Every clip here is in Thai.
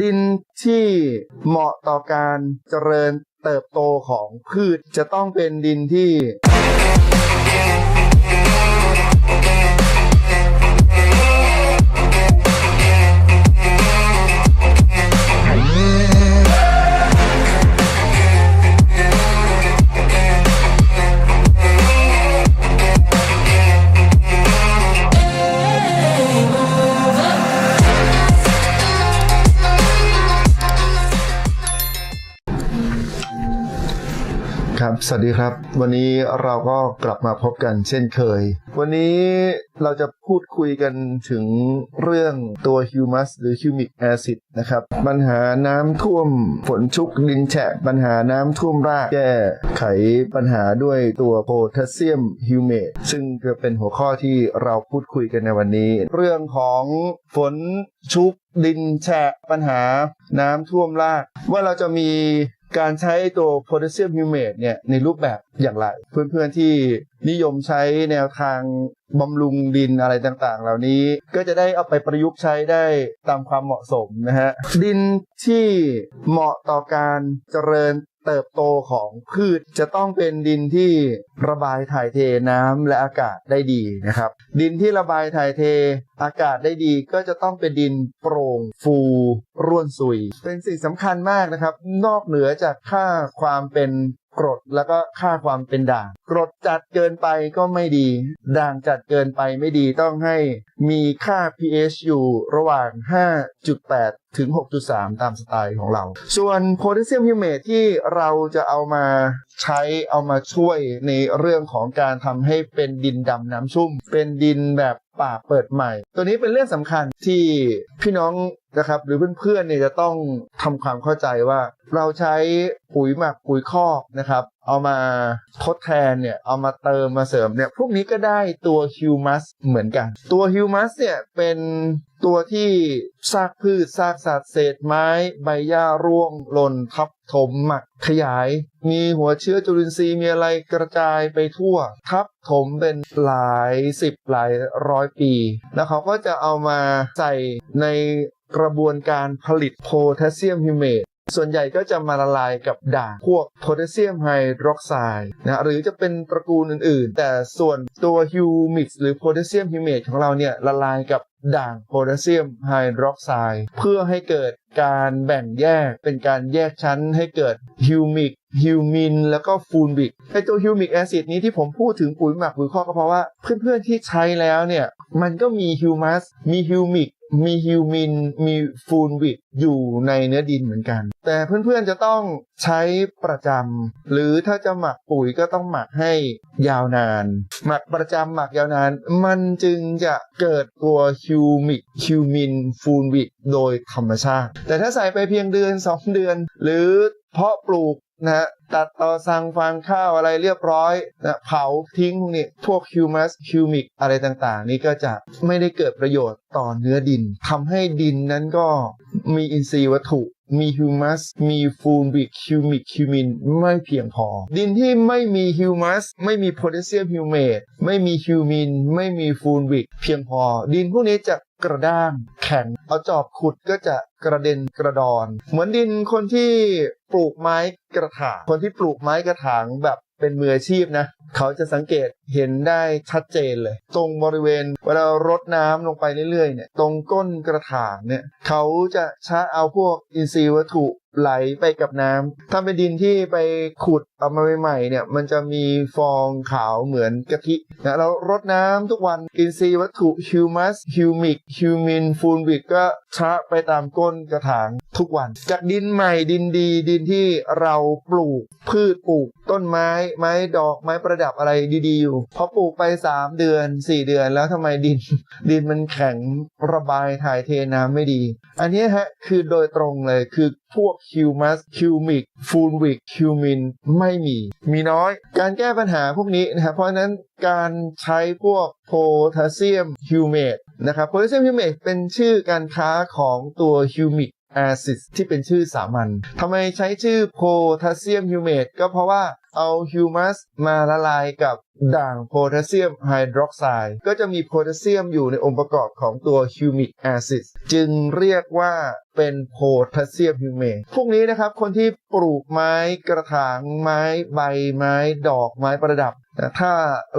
ดินที่เหมาะต่อการเจริญเติบโตของพืชจะต้องเป็นดินที่ ครับ สวัสดีครับ วันนี้เราก็กลับมาพบกันเช่นเคย วันนี้เราจะพูดคุยกันถึงเรื่องตัวฮิวมัสหรือฮิวมิกแอซิดนะครับ ปัญหาน้ำท่วมฝนชุกดินแฉะ ปัญหาน้ำท่วมราก แก้ไขปัญหาด้วยตัวโพแทสเซียมฮิวเมตซึ่งจะเป็นหัวข้อที่เราพูดคุยกันในวันนี้ เรื่องของฝนชุกดินแฉะปัญหาน้ำท่วมราก ว่าเราจะมี การใช้ตัวโพแทสเซียมฮิวเมตเนี่ยในรูปแบบอย่างไร เพื่อนๆที่นิยมใช้แนวทางบำรุงดินอะไรต่างๆ เหล่านี้ก็จะได้เอาไปประยุกต์ใช้ได้ตามความเหมาะสมนะฮะดินที่เหมาะต่อการเจริญ เติบโตของพืชจะต้องเป็นดินที่ระบายถ่ายเทน้ำและอากาศได้ดีนะครับ ดินที่ระบายถ่ายเทอากาศได้ดีก็จะต้องเป็นดินโปร่งฟูร่วนซุย เป็นสิ่งสำคัญมากนะครับ นอกเหนือจากค่าความเป็น กรดแล้วก็ค่าความเป็นด่าง กรดจัดเกินไปก็ไม่ดี ด่างจัดเกินไปไม่ดีต้องให้มีค่า pH อยู่ระหว่าง 5.8 ถึง 6.3 ตามสไตล์ของเรา ส่วนโพแทสเซียมฮิวเมตที่เราจะเอามาใช้เอามาช่วยในเรื่องของการทำให้เป็นดินดำน้ำชุ่ม เป็นดินแบบป่าเปิดใหม่ ตัวนี้เป็นเรื่องสำคัญที่พี่น้อง นะครับหรือเพื่อนๆเนี่ยจะต้องทำความเข้าใจว่า เราใช้ปุ๋ยหมักปุ๋ยคอกนะครับเอามาทดแทนเนี่ยเอามาเติมมาเสริมเนี่ยพวกนี้ก็ได้ตัวฮิวมัสเหมือนกัน ตัวฮิวมัสเนี่ยเป็นตัวที่ซากพืชซากสัตว์เศษไม้ ใบหญ้าร่วงหล่นทับถมหมักขยาย มีหัวเชื้อจุลินทรีย์มีอะไรกระจายไปทั่ว ทับถมเป็นหลายสิบหลายร้อยปี แล้วเขาก็จะเอามาใส่ใน กระบวนการผลิตโพแทสเซียมฮิวเมตส่วนใหญ่ก็จะมาละลายกับด่างพวกโพแทสเซียมไฮดรอกไซด์นะหรือจะเป็นตระกูลอื่นๆ แต่ส่วนตัวฮิวมิกซ์หรือโพแทสเซียมฮิวเมตของเราเนี่ยละลายกับด่างโพแทสเซียมไฮดรอกไซด์เพื่อให้เกิดการแบ่งแยกเป็นการแยกชั้นให้เกิดฮิวมิกฮิวมินแล้วก็ฟูลบิกไอตัวฮิวมิกแอซิดนี้ที่ผมพูดถึงปุ๋ยหมักปุ๋ยคอกก็เพราะว่าเพื่อนๆที่ใช้แล้วเนี่ย มันก็มีฮิวมัสมีฮิวมิก มีฮิวมินมีฟูลวิกอยู่ในเนื้อดินเหมือนกัน แต่เพื่อนๆจะต้องใช้ประจำหรือถ้าจะหมักปุ๋ยก็ต้องหมักให้ยาวนาน หมักประจำหมักยาวนาน มันจึงจะเกิดตัวฮิวมิกฮิวมินฟูลวิกโดยธรรมชาติ แต่ถ้าใส่ไปเพียงเดือน 2 เดือน หรือเพาะปลูก นะตัดต่อสั่งฟางข้าวอะไรเรียบร้อยนะเผาทิ้งพวกนี้พวกฮิวมัสฮิวมิกอะไรต่างๆ นี่ก็จะไม่ได้เกิดประโยชน์ต่อเนื้อดินทำให้ดินนั้นก็มีอินทรีย์วัตถุมีฮิวมัส มีฟูลบิกฮิวมิกฮิวมินไม่เพียงพอ ดินที่ไม่มีฮิวมัส ไม่มีโพแทสเซียมฮิวเมตไม่มีฮิวมิน ไม่มีฟูลบิกเพียงพอ ดินพวกนี้จะ กระด้าง แข็ง เอาจอบขุดก็จะกระเด็นกระดอน เหมือนดินคนที่ปลูกไม้กระถางคนที่ปลูกไม้กระถางแบบเป็นมืออาชีพนะ เขาจะสังเกตเห็นได้ชัดเจนเลย ตรงบริเวณเวลารดน้ำลงไปเรื่อยๆเนี่ยตรงก้นกระถางเนี่ยเขาจะชะเอาพวกอินทรีย์วัตถุ ไหลไปกับน้ำถ้าเป็นดินที่ไปขุดเอามาใหม่ๆเนี่ย มันจะมีฟองขาวเหมือนกะทินะเรารดน้ำทุกวันอินทรีย์วัตถุฮิวมัสฮิวมิกฮิวมินฟูลบิกก็ชะไปตามก้นกระถางทุกวัน จากดินใหม่ดินดีดินที่เราปลูกพืชปลูก ต้นไม้ไม้ดอกไม้ประดับอะไรดีๆอยู่พอปลูกไป 3 เดือน 4 เดือนแล้วทำไมดิน ดินมันแข็ง ระบายถ่ายเทน้ำไม่ดี อันนี้ฮะคือโดยตรงเลยคือพวกคิวมัสคิวมิกฟูลวิกคิวมินไม่มี มีน้อย การแก้ปัญหาพวกนี้นะครับเพราะฉะนั้นการใช้พวกโพแทสเซียมฮิวเมตนะครับโพแทสเซียมฮิวเมตเป็นชื่อการค้าของตัวฮิวมิก acid ที่เป็นชื่อสามัญทำไมใช้ชื่อ potassium humate ก็เพราะว่าเอาฮิวมัสมาละลายกับด่างโพแทสเซียมไฮดรอกไซด์ก็จะมีโพแทสเซียมอยู่ในองค์ประกอบของตัวฮิวมิกแอซิดจึงเรียกว่าเป็นโพแทสเซียมฮิวเมตพวกนี้นะครับ คนที่ปลูกไม้กระถางไม้ใบไม้ดอกไม้ประดับถ้า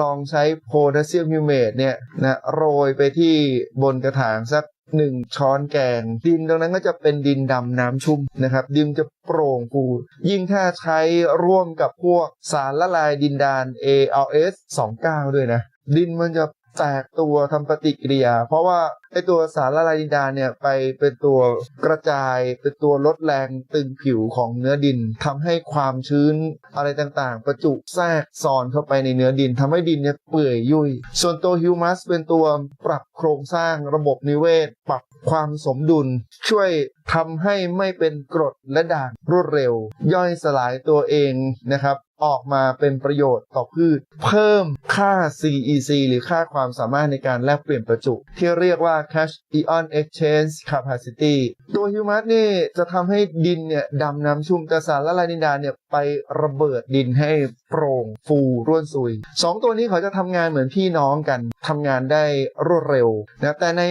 ลองใช้โพแทสเซียมฮิวเมตเนี่ยนะโรยไปที่บนกระถางสัก หนึ่งช้อนแกงดินตรงนั้นก็จะเป็นดินดำน้ำชุ่มนะครับ ดินจะโปร่งปูยิ่งถ้าใช้ร่วมกับพวกสารละลายดินดาน ALS 29 ด้วยนะ ดินมันจะ แตกตัวทำปฏิกิริยา เพราะว่าไอตัวสารละลายดินดานเนี่ยไปเป็นตัวกระจายเป็นตัวลดแรงตึงผิวของเนื้อดินทำให้ความชื้นอะไรต่างๆ ประจุแทรกซ้อนเข้าไปในเนื้อดินทำให้ดินเนี่ยเปื่อยยุ่ย ส่วนตัวฮิวมัสเป็นตัวปรับโครงสร้างระบบนิเวศ ปรับความสมดุล ช่วยทำให้ไม่เป็นกรดและด่างรวดเร็ว ย่อยสลายตัวเองนะครับ ออกมาเป็นประโยชน์ต่อพืช เพิ่มค่า CEC หรือค่าความสามารถในการแลกเปลี่ยนประจุ ที่เรียกว่า Cash Ion Exchange Capacity ตัวฮิวมัสนี่จะทำให้ดินเนี่ยดำน้ำชุ่มแต่สารละลายดินดานเนี่ยไประเบิดดินให้โปร่งฟูร่วนซุยสองตัวนี้เขาจะทำงานเหมือนพี่น้องกันทำงานได้รวดเร็วนะแต่ใน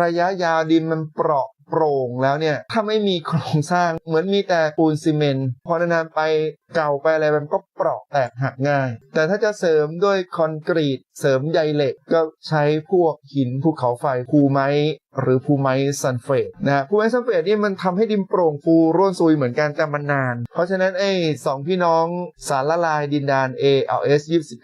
ระยะยาวดินมันเปราะโปร่งแล้วเนี่ย ถ้าไม่มีโครงสร้างเหมือนมีแต่ปูนซีเมนต์พอนานๆไปเก่าไปอะไรมันก็ เปราะแตกหักง่าย แต่ถ้าจะเสริมด้วยคอนกรีต เสริมใยเหล็กก็ใช้พวกหินภูเขาไฟภูไม้หรือภูไม้ซัลเฟตนะภูไม้ซัลเฟตนี่มันทำให้ดินโปร่งฟูร่วนซุยเหมือนกันแต่มันนาน เพราะฉะนั้นไอ้สองพี่น้องสารละลายดินดาน ALS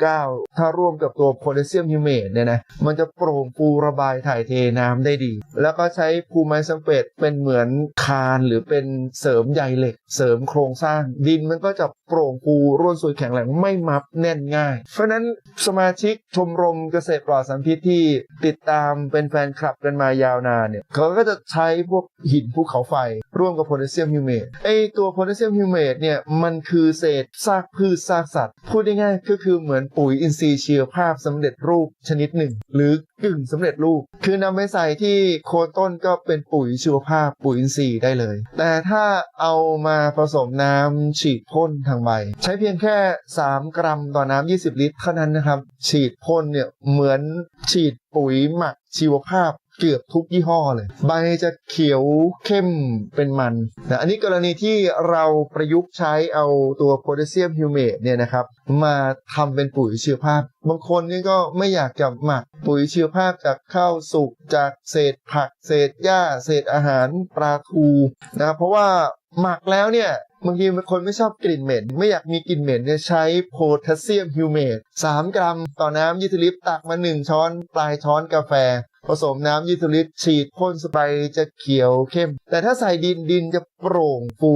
29 ถ้าร่วมกับตัวโพแทสเซียมฮิวเมตเนี่ยนะมันจะโปร่งฟูระบายถ่ายเทน้ำได้ดี แล้วก็ใช้ภูไม้ซัลเฟตเป็นเหมือนคานหรือเป็นเสริมใยเหล็ก เสริมโครงสร้าง ดินมันก็จะโปร่งฟูร่วนซุยแข็งแรงไม่มับแน่นง่าย เพราะนั้นสมาชิกชมรมเกษตรปลอดสารพิษที่ติดตามเป็นแฟนคลับกันมายาวนานเนี่ยเขาก็จะใช้พวกหินภูเขาไฟ ร่วมกับโพแทสเซียมฮิวเมตไอตัวโพแทสเซียมฮิวเมตเนี่ยมันคือเศษซากพืชซากสัตว์ พูดง่ายๆก็คือเหมือนปุ๋ยอินทรีย์ชีวภาพสำเร็จรูปชนิดหนึ่ง หรือ กึ่งสำเร็จรูป คือนำไปใส่ที่โคนต้นก็เป็นปุ๋ยชีวภาพปุ๋ยอินทรีย์ได้เลย แต่ถ้าเอามาผสมน้ำฉีดพ่นทางใบ ใช้เพียงแค่ 3 กรัมต่อน้ำ20 ลิตรเท่านั้นนะครับ ฉีดพ่นเนี่ยเหมือนฉีดปุ๋ยหมักชีวภาพ เกือบทุกยี่ห้อเลย ใบจะเขียวเข้มเป็นมันนะอันนี้กรณีที่เราประยุกต์ใช้เอาตัวโพแทสเซียมฮิวเมตเนี่ยนะครับ มาทำเป็นปุ๋ยเชีวภาพ บางคนนี่ก็ไม่อยากจะหมักปุ๋ยเชีวภาพจากข้าวสุกจากเศษผัก เศษหญ้า เศษอาหารปลาทูนะเพราะว่าหมักแล้วเนี่ยบางทีคนไม่ชอบกลิ่นเหม็น ไม่อยากมีกลิ่นเหม็นเนี่ยใช้โพแทสเซียมฮิวเมต3กรัม ต่อน้ำ20ลิตรตักมา 1 ช้อน ปลายช้อนกาแฟ ผสมน้ำ20ลิตร ฉีดพ่นสไปจะเขียวเข้ม แต่ถ้าใส่ดินดินจะโปร่งฟู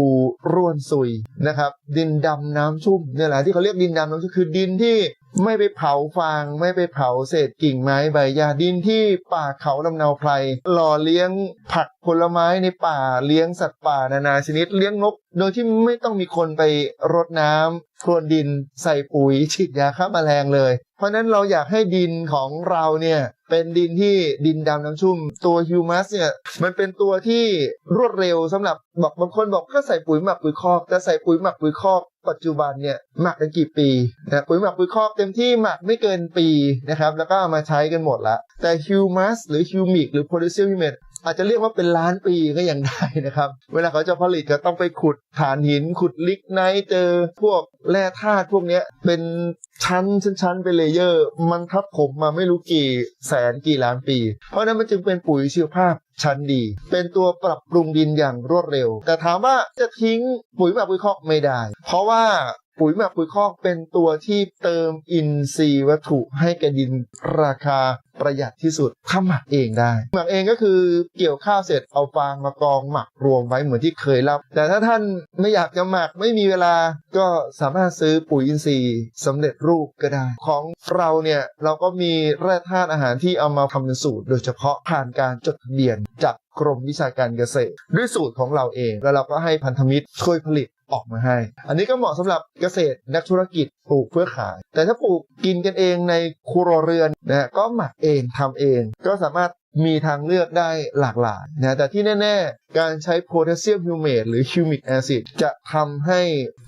ร่วนซุยนะครับ ดินดำน้ำชุ่มเนี่ยแหละที่เขาเรียกดินดำน้ำชุ่มคือดินที่ ไม่ไปเผาฟาง ไม่ไปเผาเศษกิ่งไม้ใบหญ้าดินที่ป่าเขาลำเนาไพรหล่อเลี้ยงผักผลไม้ในป่าเลี้ยงสัตว์ป่านานาชนิดเลี้ยงนก โดยที่ไม่ต้องมีคนไปรดน้ำพรวนดินใส่ปุ๋ยฉีดยาฆ่าแมลงเลย เพราะนั้นเราอยากให้ดินของเราเนี่ยเป็นดินที่ดินดำน้ำชุ่ม ตัวฮิวมัสเนี่ยมันเป็นตัวที่รวดเร็วสำหรับบอกบางคนบอกก็ใส่ปุ๋ยหมักปุ๋ยคอกแต่ใส่ปุ๋ยหมักปุ๋ยคอก ปัจจุบันเนี่ยหมักกันกี่ปีนะปุ๋ยหมักปุ๋ยคอกเต็มที่หมักไม่เกินปีนะครับแล้วก็เอามาใช้กันหมดละแต่ฮิวมัสหรือฮิวมิกหรือโพลิเซียมฮิวเมต อาจจะเรียกว่าเป็นล้านปีก็ยังได้นะครับ เวลาเขาจะผลิตก็ต้องไปขุดฐานหิน ขุดลิกไนท์เจอพวกแร่ธาตุพวกเนี้ยเป็นชั้นชั้นชั้นเป็นเลเยอร์ มันทับผมมาไม่รู้กี่แสนกี่ล้านปี เพราะนั้นมันจึงเป็นปุ๋ยชีวภาพชั้นดี เป็นตัวปรับปรุงดินอย่างรวดเร็ว แต่ถามว่าจะทิ้งปุ๋ยหมักปุ๋ยคอกไม่ได้ เพราะว่า ปุ๋ยหมักปุ๋ยคอกเป็นตัวที่เติมอินทรีย์วัตถุให้แก่ดินราคาประหยัดที่สุดถ้าหมักเองได้ หมักเองก็คือเกี่ยวข้าวเสร็จเอาฟางมากองหมักรวมไว้เหมือนที่เคยเล่าแต่ถ้าท่านไม่อยากจะหมักไม่มีเวลาก็สามารถซื้อปุ๋ยอินทรีย์สำเร็จรูปก็ได้ ของเราเนี่ยเราก็มีแร่ธาตุอาหารที่เอามาทำเป็นสูตร โดยเฉพาะผ่านการจดทะเบียนจากกรมวิชาการเกษตร ด้วยสูตรของเราเอง แล้วเราก็ให้พันธมิตรช่วยผลิต ออกมาให้ อันนี้ก็เหมาะสำหรับเกษตรนักธุรกิจปลูกเพื่อขาย แต่ถ้าปลูกกินกันเองในครัวเรือนนะก็หมักเองทำเอง ก็สามารถมีทางเลือกได้หลากหลายนะแต่ที่แน่ๆการใช้โพแทสเซียมฮิวเมตหรือฮิวมิกแอซิดจะทำให้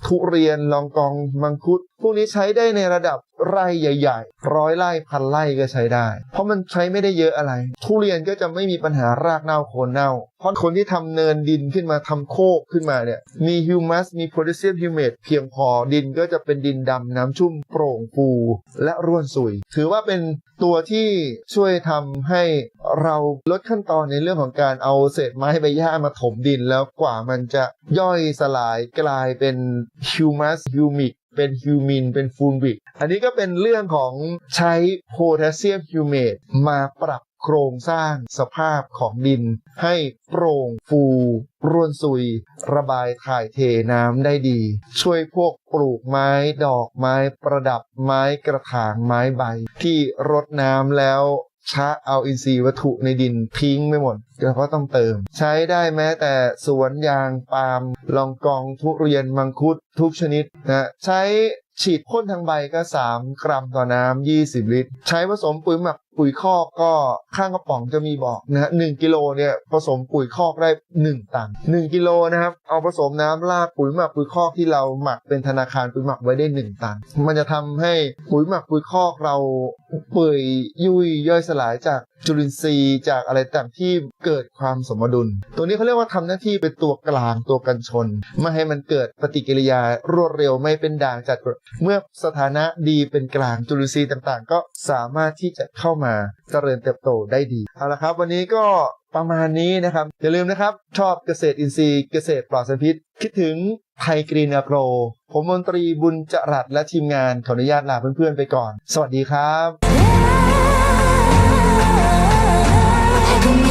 ทุเรียนลองกองมังคุด พวกนี้ใช้ได้ในระดับไร่ใหญ่ๆ ร้อยไร่พันไร่ก็ใช้ได้ เพราะมันใช้ไม่ได้เยอะอะไร ทุเรียนก็จะไม่มีปัญหารากเน่าโคนเน่า เพราะคนที่ทำเนินดินขึ้นมาทำโคกขึ้นมาเนี่ย มีฮิวมัส มีโพแทสเซียมฮิวเมตเพียงพอดินก็จะเป็นดินดำน้ำชุ่มโปร่งฟู และร่วนสุย ถือว่าเป็นตัวที่ช่วยทำให้เราลดขั้นตอนในเรื่องของการเอาเศษไม้ใบหญ้ามาถมดินแล้วกว่ามันจะย่อยสลายกลายเป็นฮิวมัสฮิวมิกเป็นฮิวมินเป็นฟูลวิกอันนี้ก็เป็นเรื่องของใช้โพแทสเซียมฮิวเมตมาปรับโครงสร้างสภาพของดิน ให้โปร่งฟูร่วนซุย ระบายถ่ายเทน้ำได้ดี ช่วยพวกปลูกไม้ดอกไม้ประดับไม้กระถางไม้ใบ ที่รดน้ำแล้ว ช้าเอาอินทรีย์วัตถุในดินทิ้งไม่หมดเราก็ต้องเติม ใช้ได้แม้แต่สวนยางปาล์มลองกองทุเรียนมังคุดทุกชนิดนะใช้ฉีดพ่นทางใบก็ 3 กรัมต่อน้ำ20 ลิตร ใช้ผสมปุ๋ยหมัก ปุ๋ยคอกก็ข้างกระป๋องจะมีบอกนะฮะหนึ่งกิโลเนี่ยผสมปุ๋ยคอกได้ 1 ตัน1กิโลนะครับเอาผสมน้ำราดปุ๋ยหมักปุ๋ยคอกที่เราหมักเป็นธนาคารปุ๋ยหมักไว้ได้ 1 ตัน มันจะทำให้ปุ๋ยหมักปุ๋ยคอกเราเปื่อยยุ่ยย่อยสลายจากจุลินทรีย์จากอะไรต่างที่เกิดความสมดุล ตัวนี้เขาเรียกว่าทำหน้าที่เป็นตัวกลางตัวกันชน ไม่ให้มันเกิดปฏิกิริยารวดเร็วไม่เป็นด่างจัดเมื่อสถานะดีเป็นกลางจุลินทรีย์ต่างๆ ก็สามารถที่จะเข้ามาเจริญเติบโตได้ดีเอาละครับ วันนี้ก็ประมาณนี้นะครับ อย่าลืมนะครับ ชอบเกษตรอินทรีย์เกษตรปลอดสารพิษ คิดถึงไทยกรีนอโกรผมมนตรีบุญจรัสและทีมงานขออนุญาตลาเพื่อนๆไปก่อน สวัสดีครับ